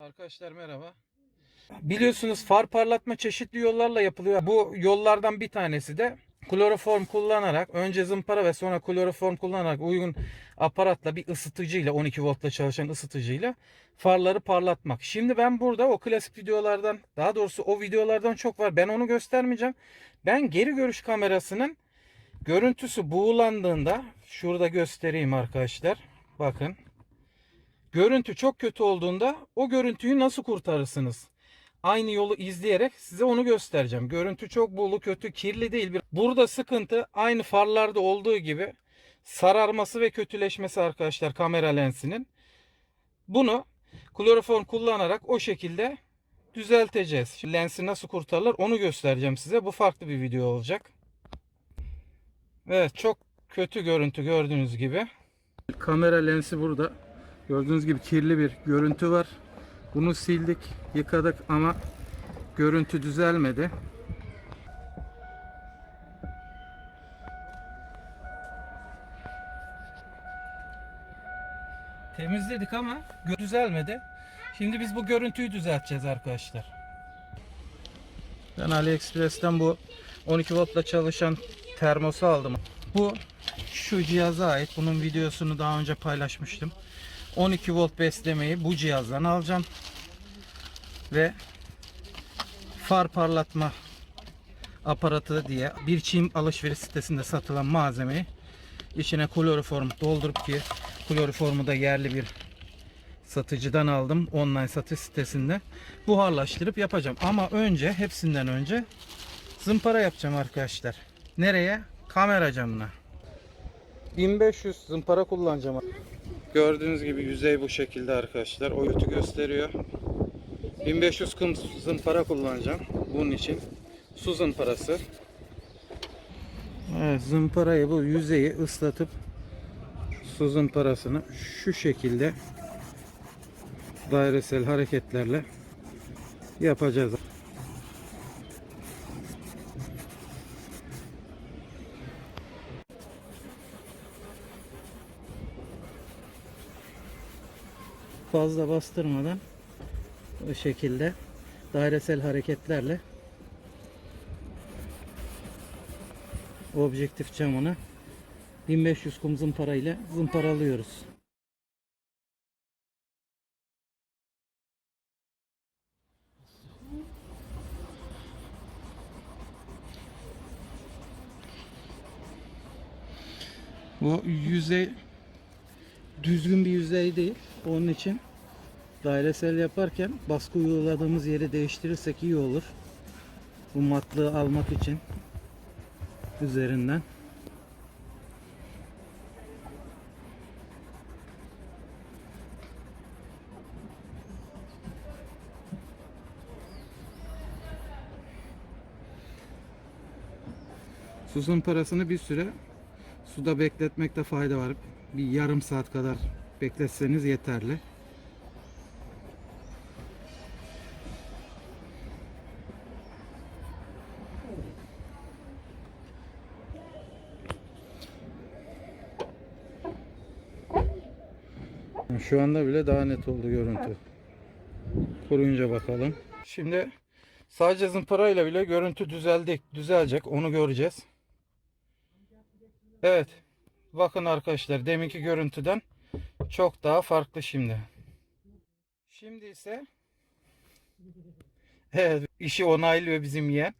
Arkadaşlar merhaba. Biliyorsunuz far parlatma çeşitli yollarla yapılıyor. Bu yollardan bir tanesi de kloroform kullanarak önce zımpara ve sonra kloroform kullanarak uygun aparatla bir ısıtıcıyla 12 voltla çalışan ısıtıcıyla farları parlatmak. Şimdi ben burada o klasik videolardan daha doğrusu o videolardan çok var. Ben onu göstermeyeceğim. Ben geri görüş kamerasının görüntüsü buğulandığında şurada göstereyim arkadaşlar. Bakın. Görüntü çok kötü olduğunda o görüntüyü nasıl kurtarırsınız? Aynı yolu izleyerek size onu göstereceğim. Görüntü çok buğulu, kötü, kirli değil. Burada sıkıntı aynı farlarda olduğu gibi sararması ve kötüleşmesi arkadaşlar kamera lensinin. Bunu kloroform kullanarak o şekilde düzelteceğiz. Şimdi lensi nasıl kurtarılır onu göstereceğim size. Bu farklı bir video olacak. Evet çok kötü görüntü gördüğünüz gibi. Kamera lensi burada. Gördüğünüz gibi kirli bir görüntü var. Bunu sildik, yıkadık ama görüntü düzelmedi. Temizledik ama düzelmedi. Şimdi biz bu görüntüyü düzelteceğiz arkadaşlar. Ben AliExpress'ten bu 12 voltla çalışan termosu aldım. Bu şu cihaza ait. Bunun videosunu daha önce paylaşmıştım. 12 volt beslemeyi bu cihazdan alacağım. Ve far parlatma aparatı diye bir çim alışveriş sitesinde satılan malzemeyi içine kloroform doldurup ki kloroformu da yerli bir satıcıdan aldım online satış sitesinde. Buharlaştırıp yapacağım. Ama önce hepsinden önce zımpara yapacağım arkadaşlar. Nereye? Kamera camına. 1500 zımpara kullanacağım gördüğünüz gibi yüzey bu şekilde arkadaşlar. O yutu gösteriyor 1500 kum zımpara kullanacağım bunun için. Su zımparası Evet, zımparayı bu yüzeyi ıslatıp su zımparasını şu şekilde dairesel hareketlerle yapacağız. Fazla bastırmadan bu şekilde dairesel hareketlerle objektif camını 1500 kum zımpara ile zımparalıyoruz. Bu yüzey düzgün bir yüzey değil. Onun için dairesel yaparken baskı uyguladığımız yeri değiştirirsek iyi olur. Bu matlığı almak için üzerinden. Susam parasını bir süre suda bekletmekte fayda var. Bir yarım saat kadar bekletseniz yeterli. Şu anda bile daha net oldu görüntü. Kuruyunca bakalım. Şimdi sadece zımparayla bile görüntü düzeldi, düzelecek. Onu göreceğiz. Evet. Bakın arkadaşlar deminki görüntüden çok daha farklı şimdi. Şimdi ise Evet işi onaylıyor bizim yeğen.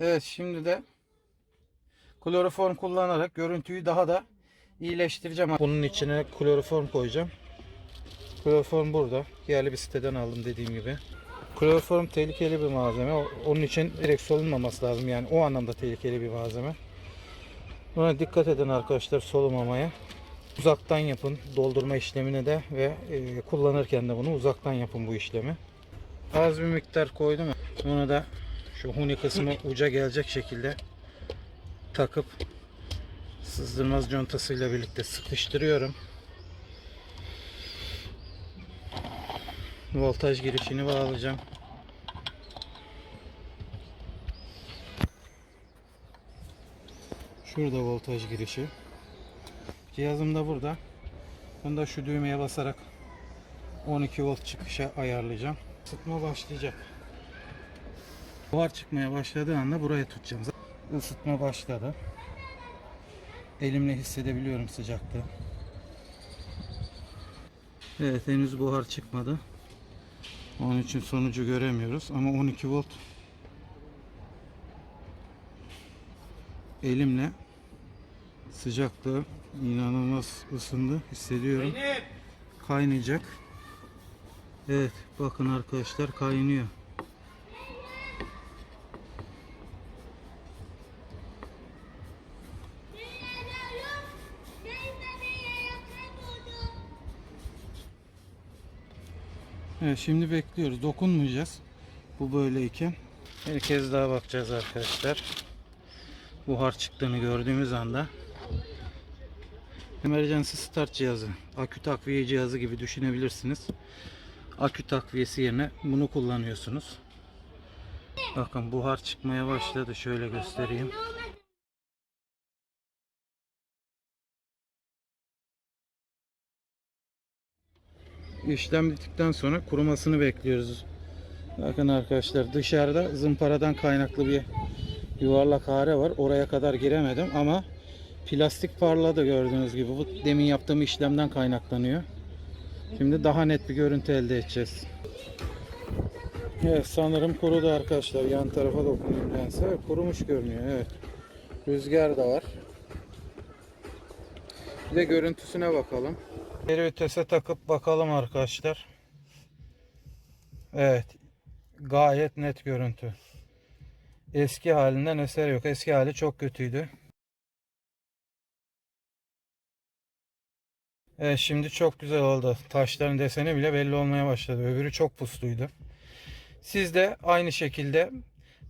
Evet şimdi de kloroform kullanarak görüntüyü daha da iyileştireceğim. Bunun içine kloroform koyacağım. Kloroform burada. Yerli bir siteden aldım dediğim gibi. Kloroform tehlikeli bir malzeme. Onun için direkt solunmaması lazım. Yani o anlamda tehlikeli bir malzeme. Buna dikkat edin arkadaşlar solumamaya. Uzaktan yapın doldurma işlemini de ve e, kullanırken de bunu uzaktan yapın bu işlemi. Az bir miktar koydum. Bunu da şu huni kısmı uca gelecek şekilde takıp sızdırmaz contasıyla birlikte sıkıştırıyorum. Voltaj girişini bağlayacağım. Şurada voltaj girişi. Cihazım da burada. Bunu da şu düğmeye basarak 12 volt çıkışa ayarlayacağım. Isıtma başlayacak. Buhar çıkmaya başladığı anda buraya tutacağım. Isıtma başladı. Elimle hissedebiliyorum sıcaklığı. Evet henüz buhar çıkmadı. Onun için sonucu göremiyoruz ama 12 volt elimle sıcaklığı inanılmaz ısındı hissediyorum. Kaynayacak. Evet bakın arkadaşlar kaynıyor. Evet şimdi bekliyoruz. Dokunmayacağız. Bu böyleyken. Bir kez daha bakacağız arkadaşlar. Buhar çıktığını gördüğümüz anda Emergency start cihazı, akü takviye cihazı gibi düşünebilirsiniz. Akü takviyesi yerine bunu kullanıyorsunuz. Bakın buhar çıkmaya başladı. Şöyle göstereyim. İşlem bittikten sonra kurumasını bekliyoruz. Bakın arkadaşlar dışarıda zımparadan kaynaklı bir yuvarlak hare var. Oraya kadar giremedim ama plastik parladı gördüğünüz gibi. Bu demin yaptığım işlemden kaynaklanıyor. Şimdi daha net bir görüntü elde edeceğiz. Evet sanırım kurudu arkadaşlar. Yan tarafa dokunayım lense. Kurumuş görünüyor. Evet. Rüzgar da var. Bir de görüntüsüne bakalım. Geri vitese takıp bakalım arkadaşlar. Evet. Gayet net görüntü. Eski halinden eser yok. Eski hali çok kötüydü. Evet şimdi çok güzel oldu. Taşların deseni bile belli olmaya başladı. Öbürü çok pusluydu. Siz de aynı şekilde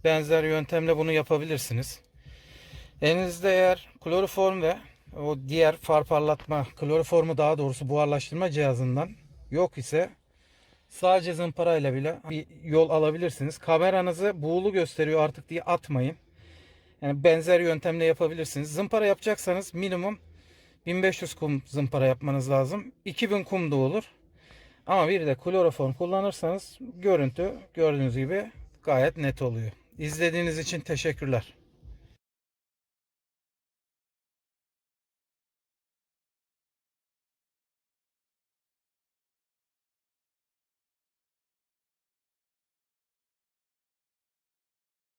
benzer yöntemle bunu yapabilirsiniz. Elinizde eğer kloroform ve o diğer far parlatma, kloroformu daha doğrusu buharlaştırma cihazından yok ise sadece zımparayla bile bir yol alabilirsiniz. Kameranızı buğulu gösteriyor artık diye atmayın. Yani benzer yöntemle yapabilirsiniz. Zımpara yapacaksanız minimum 1500 kum zımpara yapmanız lazım. 2000 kum da olur. Ama bir de kloroform kullanırsanız görüntü gördüğünüz gibi gayet net oluyor. İzlediğiniz için teşekkürler.